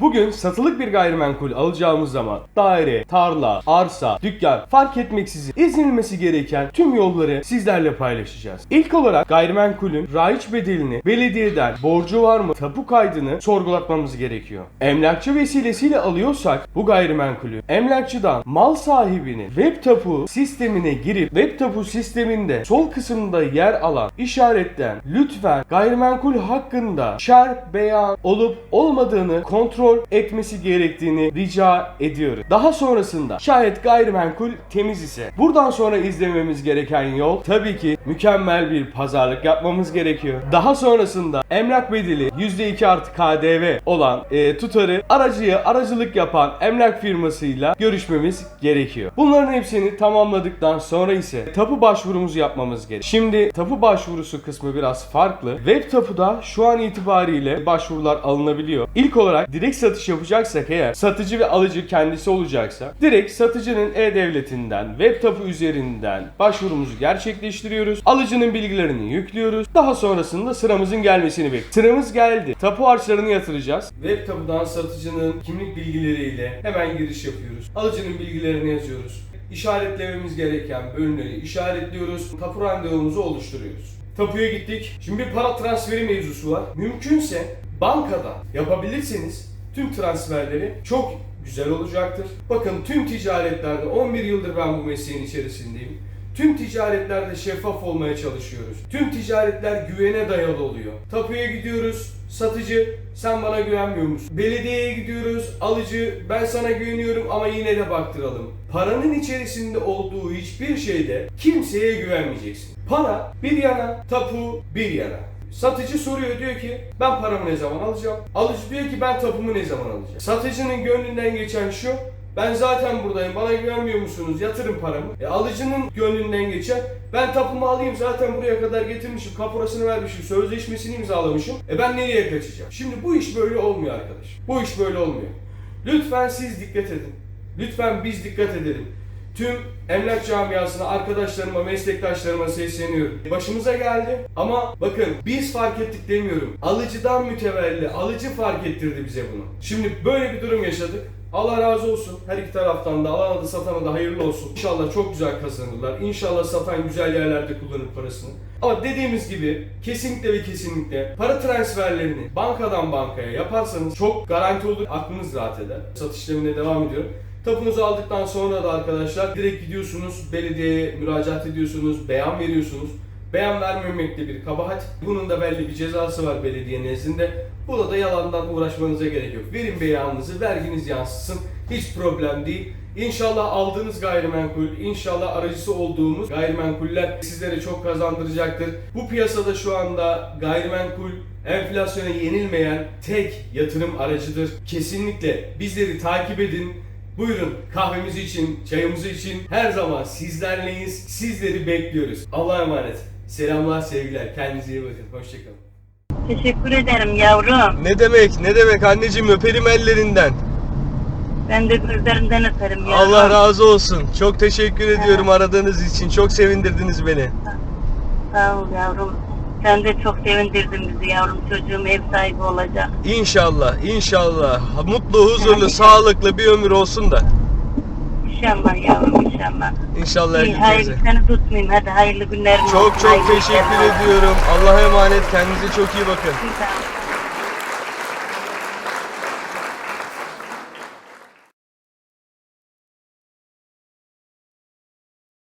Bugün satılık bir gayrimenkul alacağımız zaman daire, tarla, arsa, dükkan fark etmeksizin izlenilmesi gereken tüm yolları sizlerle paylaşacağız. İlk olarak gayrimenkulün raiç bedelini belediyeden borcu var mı tapu kaydını sorgulatmamız gerekiyor. Emlakçı vesilesiyle alıyorsak bu gayrimenkulü emlakçıdan mal sahibinin web tapu sistemine girip web tapu sisteminde sol kısımda yer alan işaretten lütfen gayrimenkul hakkında şer beyan olup olmadığını kontrol etmesi gerektiğini rica ediyoruz. Daha sonrasında şayet gayrimenkul temiz ise buradan sonra izlememiz gereken yol tabii ki mükemmel bir pazarlık yapmamız gerekiyor. Daha sonrasında emlak bedeli %2 artı KDV olan e, tutarı aracıya aracılık yapan emlak firmasıyla görüşmemiz gerekiyor. Bunların hepsini tamamladıktan sonra ise tapu başvurumuzu yapmamız gerekiyor. Şimdi tapu başvurusu kısmı biraz farklı. Web tapuda şu an itibariyle başvurular alınabiliyor. İlk olarak direkt satış yapacaksak eğer satıcı ve alıcı kendisi olacaksa direkt satıcının e-devletinden web tapu üzerinden başvurumuzu gerçekleştiriyoruz. Alıcının bilgilerini yüklüyoruz. Daha sonrasında sıramızın gelmesini bekliyoruz. Sıramız geldi. Tapu harçlarını yatıracağız. Web tapudan satıcının kimlik bilgileriyle hemen giriş yapıyoruz. Alıcının bilgilerini yazıyoruz. İşaretlememiz gereken bölümleri işaretliyoruz. Tapu randevumuzu oluşturuyoruz. Tapuya gittik. Şimdi bir para transferi mevzusu var. Mümkünse bankada yapabilirseniz tüm transferleri çok güzel olacaktır. Bakın tüm ticaretlerde 11 yıldır ben bu mesleğin içerisindeyim. Tüm ticaretlerde şeffaf olmaya çalışıyoruz. Tüm ticaretler güvene dayalı oluyor. Tapuya gidiyoruz, satıcı sen bana güvenmiyor musun? Belediyeye gidiyoruz, alıcı ben sana güveniyorum ama yine de baktıralım. Paranın içerisinde olduğu hiçbir şeyde kimseye güvenmeyeceksin. Para bir yana, tapu bir yana. Satıcı soruyor diyor ki ben paramı ne zaman alacağım? Alıcı diyor ki ben tapumu ne zaman alacağım? Satıcının gönlünden geçen şu ben zaten buradayım bana güvenmiyor musunuz yatırın paramı. E, alıcının gönlünden geçen ben tapumu alayım zaten buraya kadar getirmişim kaporasını vermişim sözleşmesini imzalamışım. E ben nereye kaçacağım? Şimdi bu iş böyle olmuyor arkadaş. Bu iş böyle olmuyor. Lütfen siz dikkat edin. Lütfen biz dikkat edelim. Tüm emlak camiasına, arkadaşlarıma, meslektaşlarıma sesleniyorum. Başımıza geldi ama bakın biz fark ettik demiyorum. Alıcıdan mütevelli, alıcı fark ettirdi bize bunu. Şimdi böyle bir durum yaşadık. Allah razı olsun. Her iki taraftan da alana da satana da hayırlı olsun. İnşallah çok güzel kazanırlar. İnşallah satan güzel yerlerde kullanır parasını. Ama dediğimiz gibi kesinlikle ve kesinlikle para transferlerini bankadan bankaya yaparsanız çok garanti olur. Aklınız rahat eder. Satış işlemine devam ediyorum. Tapunuzu aldıktan sonra da arkadaşlar direkt gidiyorsunuz belediyeye müracaat ediyorsunuz, beyan veriyorsunuz. Beyan vermemek de bir kabahat. Bunun da belli bir cezası var belediye nezdinde. Buna da yalandan uğraşmanıza gerek yok. Verin beyanınızı, verginiz yansısın. Hiç problem değil. İnşallah aldığınız gayrimenkul, inşallah aracısı olduğumuz gayrimenkuller sizlere çok kazandıracaktır. Bu piyasada şu anda gayrimenkul enflasyona yenilmeyen tek yatırım aracıdır. Kesinlikle bizleri takip edin. Buyurun kahvemiz için, çayımız için her zaman sizlerleyiz. Sizleri bekliyoruz. Allah'a emanet. Selamlar, sevgiler. Kendinize iyi bakın. Hoşçakalın. Teşekkür ederim yavrum. Ne demek, ne demek anneciğim öperim ellerinden. Ben de gözlerinden öperim yavrum. Allah razı olsun. Çok teşekkür ediyorum aradığınız için. Çok sevindirdiniz beni. Sağ ol yavrum. Sen de çok sevindirdin bizi yavrum. Çocuğum ev sahibi olacak. İnşallah, inşallah. Mutlu, huzurlu, sağlıklı bir ömür olsun da. İnşallah yavrum inşallah. İnşallah İyi, hepimize. seni tutmayayım. Hadi hayırlı günler. Çok çok teşekkür ediyorum. Allah'a emanet. Kendinize çok iyi bakın. Ol.